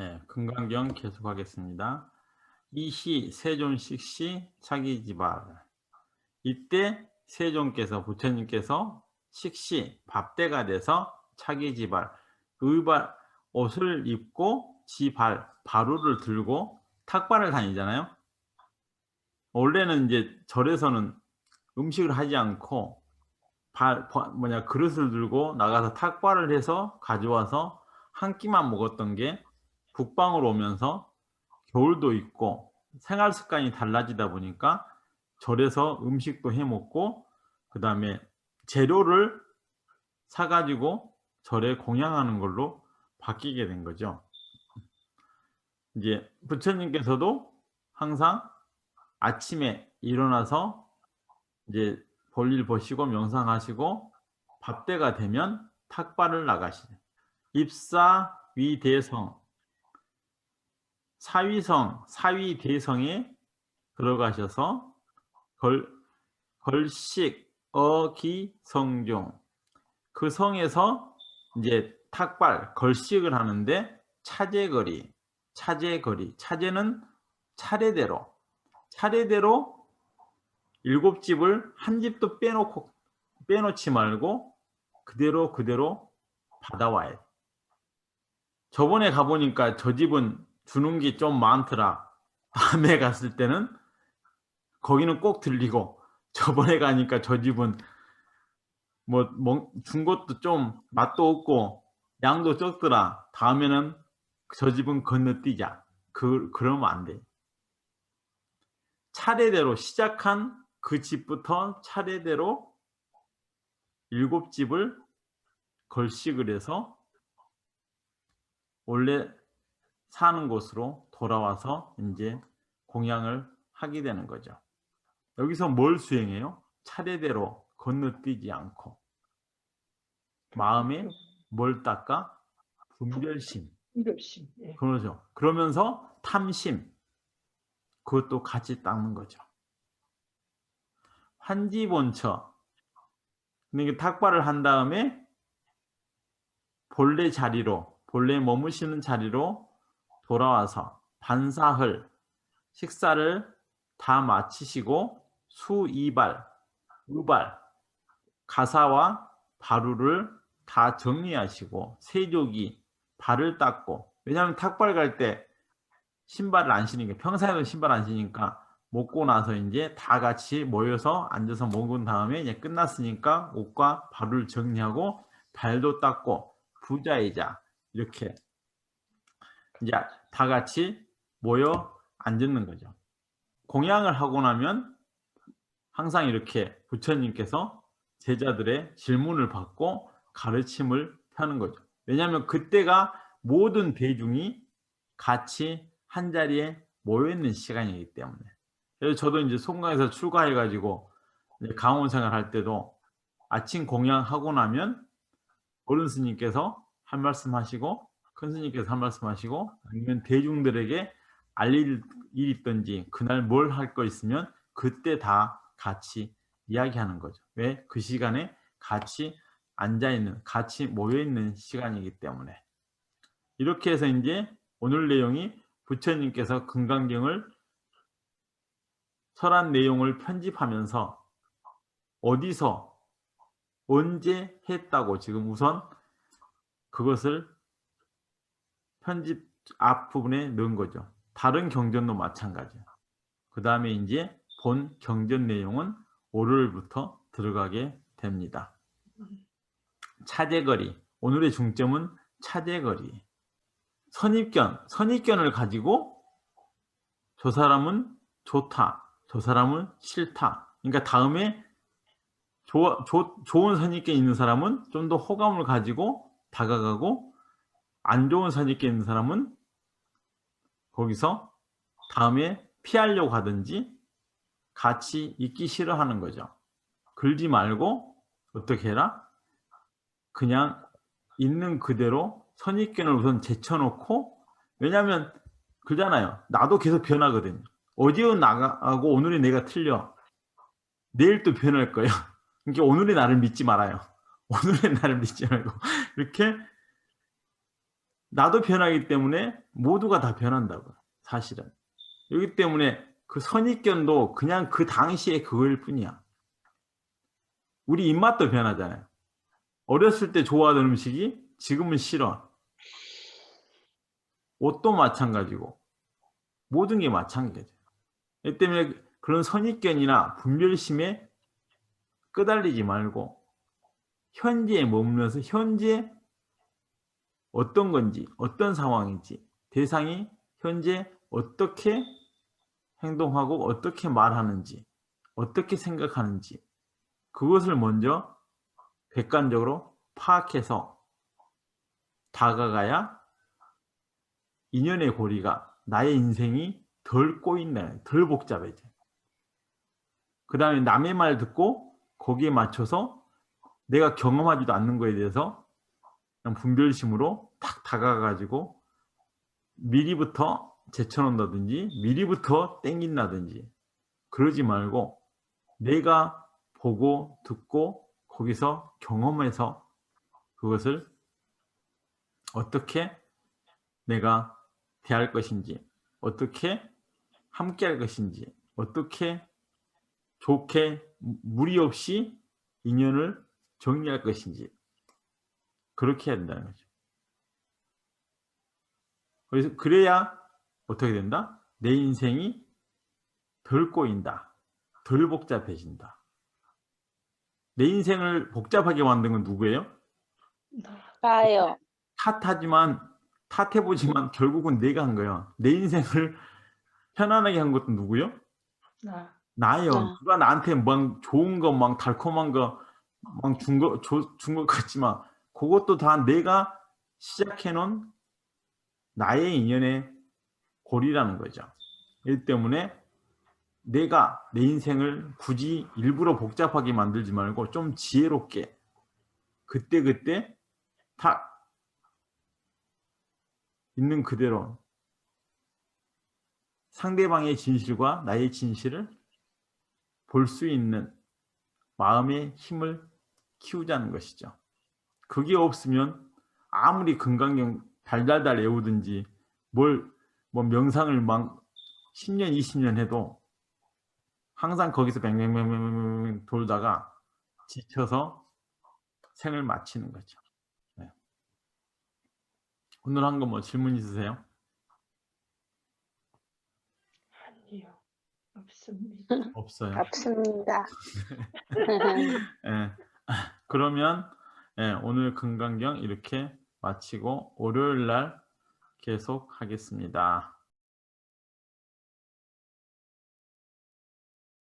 예, 금강경 계속하겠습니다. 이시 세존식 시 차기지발. 이때 세존께서 부처님께서 식시 밥대가 돼서 차기지발 의발 옷을 입고 지발 바루를 들고 탁발을 다니잖아요. 원래는 이제 절에서는 음식을 하지 않고 발, 바- 뭐냐 그릇을 들고 나가서 탁발을 해서 가져와서 한 끼만 먹었던 게 북방으로 오면서 겨울도 있고 생활 습관이 달라지다 보니까 절에서 음식도 해 먹고 그 다음에 재료를 사가지고 절에 공양하는 걸로 바뀌게 된 거죠. 이제 부처님께서도 항상 아침에 일어나서 이제 볼일 보시고 명상하시고 밥때가 되면 탁발을 나가시죠. 입사 위대성 사위성 사위대성에 들어가셔서 걸 걸식 어기 성종. 그 성에서 이제 탁발 걸식을 하는데 차제거리 차제거리. 차제는 차례대로. 차례대로 일곱 집을 한 집도 빼놓고 빼놓지 말고 그대로 그대로 받아와야 돼. 저번에 가보니까 저 집은 주는 게 좀 많더라. 다음에 갔을 때는 거기는 꼭 들리고 저번에 가니까 저 집은 뭐 준 것도 좀 맛도 없고 양도 적더라. 다음에는 저 집은 건너뛰자. 그 그러면 안 돼. 차례대로 시작한 그 집부터 차례대로 일곱 집을 걸식을 해서 원래 사는 곳으로 돌아와서 이제 공양을 하게 되는 거죠. 여기서 뭘 수행해요? 차례대로 건너뛰지 않고 마음에 뭘 닦아? 분별심. 이별심. 예. 그러죠. 그러면서 탐심. 그것도 같이 닦는 거죠. 환지본처. 이게 탁발을 한 다음에 본래 자리로, 본래 머무시는 자리로 돌아와서 반사흘, 식사를 다 마치시고 수이발, 우발, 가사와 바루를 다 정리하시고 세족이 발을 닦고 왜냐하면 탁발 갈 때 신발을 안 신으니까 평소에도 신발 안 신으니까 먹고 나서 이제 다 같이 모여서 앉아서 먹은 다음에 이제 끝났으니까 옷과 발을 정리하고 발도 닦고 부자이자 이렇게 이제 다 같이 모여 앉는 거죠. 공양을 하고 나면 항상 이렇게 부처님께서 제자들의 질문을 받고 가르침을 펴는 거죠. 왜냐하면 그때가 모든 대중이 같이 한 자리에 모여 있는 시간이기 때문에. 그래서 저도 이제 송강에서 출가해가지고 강원 생활할 때도 아침 공양하고 나면 어른 스님께서 한 말씀 하시고 큰 스님께서 한 말씀 하시고 아니면 대중들에게 알릴 일 있든지 그날 뭘 할 거 있으면 그때 다 같이 이야기하는 거죠. 왜? 그 시간에 같이 앉아 있는, 같이 모여 있는 시간이기 때문에. 이렇게 해서 이제 오늘 내용이 부처님께서 금강경을 설한 내용을 편집하면서 어디서 언제 했다고 지금 우선 그것을 편집 앞부분에 넣은 거죠. 다른 경전도 마찬가지예요. 그 다음에 이제 본 경전 내용은 월요일부터 들어가게 됩니다. 차제거리. 오늘의 중점은 차제거리. 선입견. 선입견을 가지고 저 사람은 좋다. 저 사람은 싫다. 그러니까 다음에 조, 조, 좋은 선입견 있는 사람은 좀 더 호감을 가지고 다가가고 안 좋은 선입견 있는 사람은 거기서 다음에 피하려고 하든지 같이 있기 싫어하는 거죠. 글지 말고 어떻게 해라? 그냥 있는 그대로 선입견을 우선 제쳐놓고 왜냐하면 그잖아요. 나도 계속 변하거든요. 어제는 나가고 오늘이 내가 틀려. 내일 또 변할 거예요. 그러니까 오늘의 나를 믿지 말아요. 오늘의 나를 믿지 말고 이렇게 나도 변하기 때문에 모두가 다 변한다고요. 사실은. 여기 때문에 그 선입견도 그냥 그 당시에 그거일 뿐이야. 우리 입맛도 변하잖아요. 어렸을 때 좋아하던 음식이 지금은 싫어. 옷도 마찬가지고 모든 게 마찬가지예요. 이 때문에 그런 선입견이나 분별심에 끄달리지 말고 현재에 머물면서 현재 어떤 건지 어떤 상황인지 대상이 현재 어떻게 행동하고 어떻게 말하는지 어떻게 생각하는지 그것을 먼저 객관적으로 파악해서 다가가야 인연의 고리가 나의 인생이 덜 꼬인다, 덜 복잡해져. 그 다음에 남의 말 듣고 거기에 맞춰서 내가 경험하지도 않는 거에 대해서 그냥 분별심으로 탁 다가가가지고 미리부터 제쳐놓는다든지 미리부터 땡긴다든지 그러지 말고 내가 보고 듣고 거기서 경험해서 그것을 어떻게 내가 대할 것인지 어떻게 함께 할 것인지 어떻게 좋게 무리 없이 인연을 정리할 것인지 그렇게 해야 된다는 거죠. 그래서 그래야 어떻게 된다? 내 인생이 덜 꼬인다. 덜 복잡해진다. 내 인생을 복잡하게 만든 건 누구예요? 나요. 탓하지만 탓해보지만 결국은 내가 한 거야. 내 인생을 편안하게 한 것도 누구요? 나. 나예요. 나. 누가 나한테 막 좋은 거, 막 달콤한 거, 막 준 거, 준것 같지만 그것도 다 내가 시작해놓은 나의 인연의 고리라는 거죠. 이 때문에 내가 내 인생을 굳이 일부러 복잡하게 만들지 말고 좀 지혜롭게 그때그때 다 있는 그대로 상대방의 진실과 나의 진실을 볼 수 있는 마음의 힘을 키우자는 것이죠. 그게 없으면 아무리 금강경 달달달 외우든지 뭘 뭐 명상을 막 10년, 20년 해도 항상 거기서 뱅뱅뱅뱅뱅 돌다가 지쳐서 생을 마치는 거죠. 네. 오늘 한 거 뭐 질문 있으세요? 아니요. 없습니다. 없어요. 없습니다. 예. 그러면 예, 오늘 금강경 이렇게 마치고 월요일 날 계속 하겠습니다.